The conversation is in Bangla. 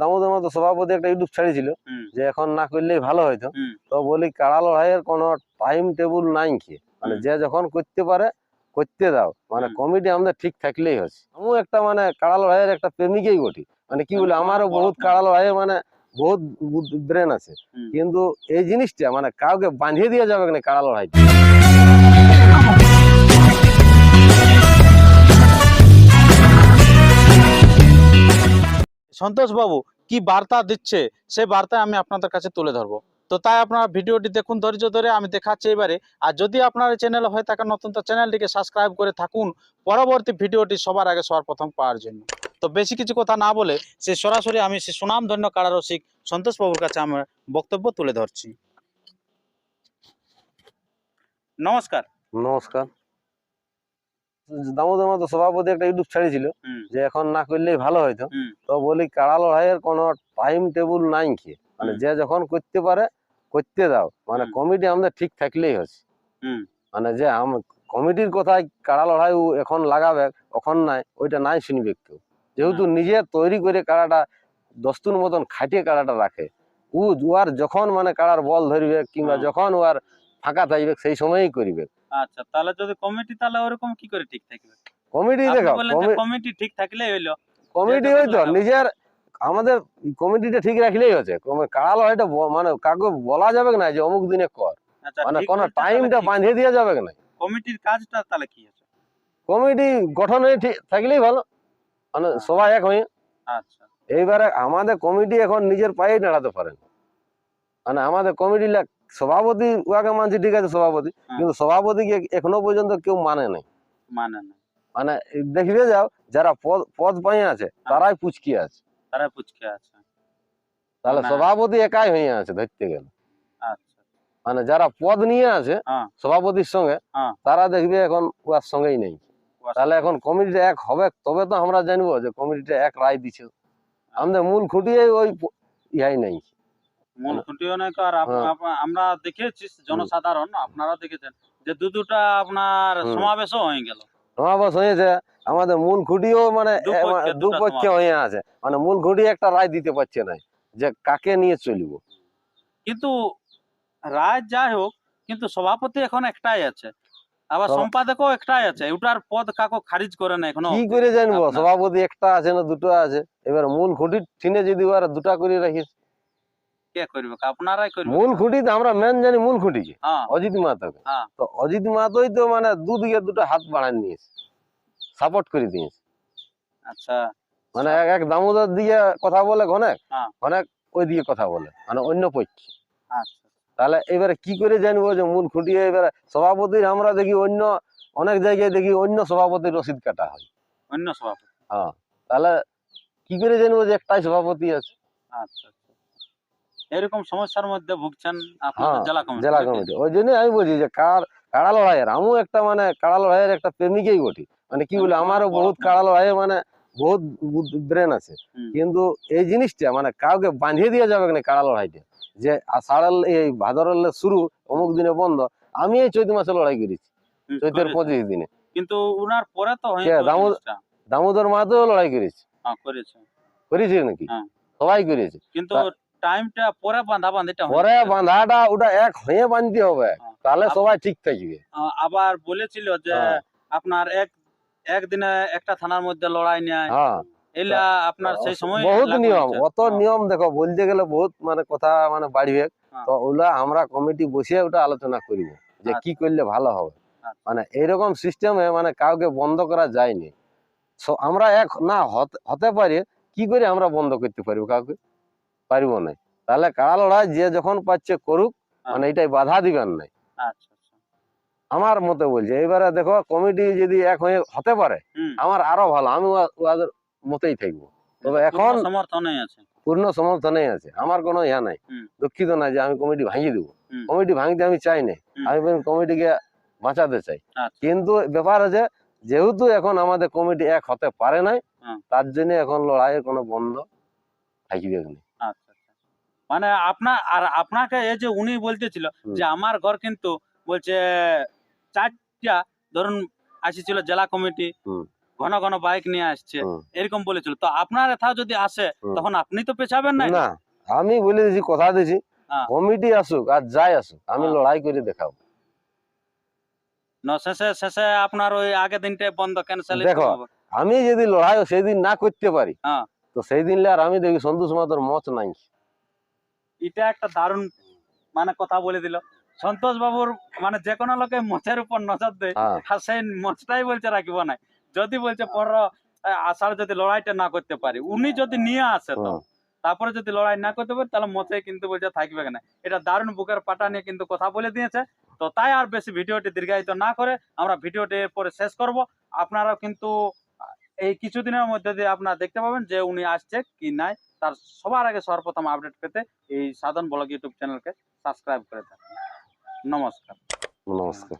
দামোদর মতো সভাপতি একটা ইউটিউব ছেড়েছিল যে এখন না করলেই ভালো হইতো। তো বলি কাড়া লড়াইয়ের কোনো টাইম টেবিল নাই কি? মানে যে যখন করতে পারে করতে দাও। মানে কমিটি আমাদের ঠিক থাকলেই হচ্ছে। আমিও একটা মানে কাড়া লড়াইয়ের একটা প্রেমিকই বটি। মানে কি বলে আমারও বহুত। কাড়া লড়াইয়ে মানে বহুত ব্রেন আছে। কিন্তু এই জিনিসটা মানে কাউকে বাঁধিয়ে দিয়ে যাবে না কাড়া লড়াই সন্তোষ বাবু, কি বার্তা দিচ্ছে? সেই বার্তা আমি আপনাদের কাছে তুলে ধরবো। তো তাই আপনারা ভিডিওটি দেখুন, ধৈর্য ধরে আমি দেখাচ্ছি এবারে। আর যদি আপনার চ্যানেল হয়ে থাকে নতুন, তো চ্যানেলটিকে সাবস্ক্রাইব করে থাকুন। পরবর্তী ভিডিওটি সবার আগে সবার প্রথম পাওয়ার জন্য। তো বেশি কিছু কথা না বলে সে সরাসরি আমি সে সুনামধন্য কারারসিক সন্তোষ বাবুর কাছে আমার বক্তব্য তুলে ধরছি। নমস্কার। নমস্কার। দামোদর মতো সভাপতি একটা ইউটিউব ছেড়েছিল যে এখন না করলেই ভালো হইতো হুম। তো বলি কাড়া লড়াইয়ের কোনো টাইম টেবিল নাই কি? মানে যে যখন করতে পারে করতে দাও। মানে। কমিটি আমাদের ঠিক থাকলেই হচ্ছে। মানে যে কমিটির কথায় কাড়া লড়াই ও এখন লাগাবে এখন নাই ওইটা নাই শুনবে কেউ। যেহেতু নিজে তৈরি করে কাড়াটা দস্তুর মতন খাটিয়ে কাড়াটা রাখে। ও উয়ার যখন মানে কাড়ার বল ধরবে কিংবা। যখন উয়ার ফাঁকা থাকবে সেই সময়ই করবে। আচ্ছা তাহলে যদি কমিটি তাহলে ওরকম কি করে ঠিক থাকবে? কমিটি দেখো কমিটি ঠিক থাকলে হইল। কমিটি ওই তো নিজের আমাদের কমিটিটা ঠিক রাখলেই হচ্ছে। লড়াইটা ব- মানে কাউকে বলা যাবে না যে অমুক দিনে কর। আচ্ছা মানে কোনো টাইমটা? বাঁধিয়ে দেওয়া যাবে না? কমিটির কাজটা তাহলে কি আছে? কমিটি গঠন হয়ে ঠিক থাকলেই ভালো। মানে হ্যাঁ। সবাই এক হয়ে। আচ্ছা। এইবারে আমাদের কমিটি এখন নিজের পায়ে দাঁড়াতে পারে না। মানে আমাদের কমিটি লাগ সভাপতি উহাকে মানছি ঠিক আছে সভাপতি। হ্যাঁ। কিন্তু সভাপতিকে এখনও পর্যন্ত কেউ মানে নাই। মানে না মানে দেখবে যাও যারা পদ পদ পাই আছে হ্যাঁ। তারাই পুচকি আছে। তারাই পুচকে আছে। তাহলে সভাপতি একাই হয়ে আছে ধরতে গেলে। আচ্ছা। মানে যারা পদ নিয়ে আছে হ্যাঁ। সভাপতির সঙ্গে। তারা দেখবে এখন উহার সঙ্গেই নেই। তাহলে এখন কমিটিটা এক হবে তবে তো আমরা জানব যে কমিটিটা এক রায় দিছে। আমাদের মূল খুঁটিয়ে ওই ইহাই নেই। মূল খুঁটিও নাই আর হ্যাঁ। আমরা দেখেছি জনসাধারণ আপনারা দেখেছেন যে দু দুটা আপনার। সমাবেশও হয়ে গেল। সমাবেশ হয়েছে। আমাদের মূল খুঁটিও মানে দু পক্ষে পক্ষে হয়ে আছে। মানে মূল খুঁটি একটা রায় দিতে পারছে না যে কাকে নিয়ে চলব। কিন্তু রায় যাই হোক কিন্তু সভাপতি এখন একটাই আছে। আবার সম্পাদকও একটাই আছে। ওটার পদ কাকো খারিজ করে না এখনও। কি করে জানব? সভাপতি একটা আছে না দুটো আছে। এবার মূল খুঁটির ঠিনে যদি ওরা দুটা করে রাখিস। কে করবে আপনারাই করবে মূল খুঁটি তো আমরা মেন জানি মূল খুঁটিকে হ্যাঁ। অজিত মাহাতোকে হ্যাঁ। তো অজিত মাহাতোই তো মানে দুদিকে দুটো হাত বাড়ান নিয়েছে। সাপোর্ট করে দিয়েছে। আচ্ছা। মানে এক এক দামোদর দিকে কথা বলে অনেক হ্যাঁ। অনেক ওই দিকে কথা বলে মানে অন্য পক্ষে। আচ্ছা। তাহলে এবারে কি করে জানব যে মূল খুঁটিয়ে এবারে সভাপতির আমরা দেখি অন্য অনেক জায়গায় দেখি অন্য সভাপতির রসিদ কাটা হয়। অন্য সভাপতি। হ্যাঁ। তাহলে কি করে জানব যে একটাই সভাপতি আছে? আচ্ছা। এরকম সমস্যার মধ্যে ভুগছেন হ্যাঁ, জেলা কমিটি ওই জন্যই আমি বলছি যে কার কাড়া লড়াইয়ের আমিও একটা মানে কাড়া লড়াইয়ের একটা প্রেমিকই বটি। মানে কি বলে মানে আমারও বহুত। কাড়া লড়াইয়ে মানে বহুত ব্রেন আছে। কিন্তু এই জিনিসটা মানে কাউকে বাঁধিয়ে দেওয়া যাবে না কাড়া লড়াইটা? যে আষাঢ়ের এই ভাদরের শুরু অমুক দিনে বন্ধ আমি এই চৈত মাসে লড়াই করেছি চৈতের পঁচিশ দিনে। কিন্তু উনার পরে তো দামোদর- মাহাতেও লড়াই করেছি। হ্যাঁ করেছে। করেছি নাকি? হ্যাঁ। সবাই করেছে। কিন্তু টাইমটা পরে বাঁধা বাঁধিটা পরে বাঁধাটা ওটা এক হয়ে বাঁধতে হবে হ্যাঁ। তাহলে সবাই ঠিক থাকবে। আবার বলেছিল যে হ্যাঁ। আপনার এক একদিনে একটা থানার মধ্যে লড়াই নেয়। হ্যাঁ। এলা আপনার সেই সময় বহুত নিয়ম অত নিয়ম দেখো বলতে গেলে বহুত মানে কথা মানে বাড়বে। তো ওগুলা আমরা কমিটি বসে ওটা আলোচনা করিব যে কি করলে ভালো হবে। আচ্ছা। মানে এইরকম সিস্টেমে মানে কাউকে বন্ধ করা যায়নি। আমরা এক না হতে- হতে পারি কি করে আমরা বন্ধ করতে পারব কাউকে? পারিব না তাহলে কারা লড়াই যে যখন পাচ্ছে করুক মানে এটাই বাধা দিবেন নাই। আচ্ছা আচ্ছা। আমার মতে বলছে এবারে দেখো কমিটি যদি এক হয়ে হতে পারে আমার আরও ভালো আমি উহাদের মতেই থাকব। তবে এখন পূর্ণ সমর্থনে আছে। পূর্ণ সমর্থনে আছে আমার কোনো ইয়া নাই। দুঃখিত না যে আমি কমিটি ভাঙিয়ে দেবো। কমিটি ভাঙতে আমি চাই না আমি কমিটিকে বাঁচাতে চাই। আচ্ছা। কিন্তু ব্যাপার আছে যেহেতু এখন আমাদের কমিটি এক হতে পারে নাই তার জন্য এখন লড়াইয়ের কোনো বন্ধ থাকবে না মানে আপনার আর আপনাকে এই যে উনি বলতেছিল যে আমার ঘর কিন্তু বলছে চারটা ধরুন আসেছিল জেলা কমিটি ঘন ঘন বাইক নিয়ে আসছে এরকম বলেছিল। তো আপনার এথাও যদি আসে তখন আপনি তো পেছাবেন না না আমি বলে দিছি কথা দিছি। হ্যাঁ। কমিটি আসুক আর যাই আসুক আমি হ্যাঁ। লড়াই করে দেখাবো। না শেষে শেষে আপনার ওই আগের দিনটা বন্ধ ক্যান্সেল দেখো, আমি যদি লড়াই সেই দিন না করতে পারি হ্যাঁ। তো সেই দিন আর আমি দেখি সন্তোষ মাতার মত নাই। এটা একটা দারুণ মানে কথা বলে দিল। সন্তোষ বাবুর মানে যে কোনো লোকে মচের উপর নজর দেয় হ্যাঁ। আর সেই মচটাই বলছে রাখিব না যদি বলছে পর আষাঢ় যদি লড়াইটা না করতে পারি উনি যদি নিয়ে আসে তো তারপরে যদি লড়াই না করতে পারে তাহলে মতে কিন্তু বলছে থাকবে না। এটা দারুণ বুকের পাটা নিয়ে কিন্তু কথা বলে দিয়েছে। তো তাই আর বেশি ভিডিওটি দীর্ঘায়িত না করে আমরা ভিডিওটি পরে শেষ করব। আপনারাও কিন্তু এই কিছুদিনের মধ্যে দিয়ে আপনারা দেখতে পাবেন যে উনি আসছে কি নাই। তার সবার আগে সর্বপ্রথম আপডেট পেতে এই সাধন ব্লগ ইউটিউব চ্যানেলকে সাবস্ক্রাইব করে থাকুন নমস্কার। নমস্কার।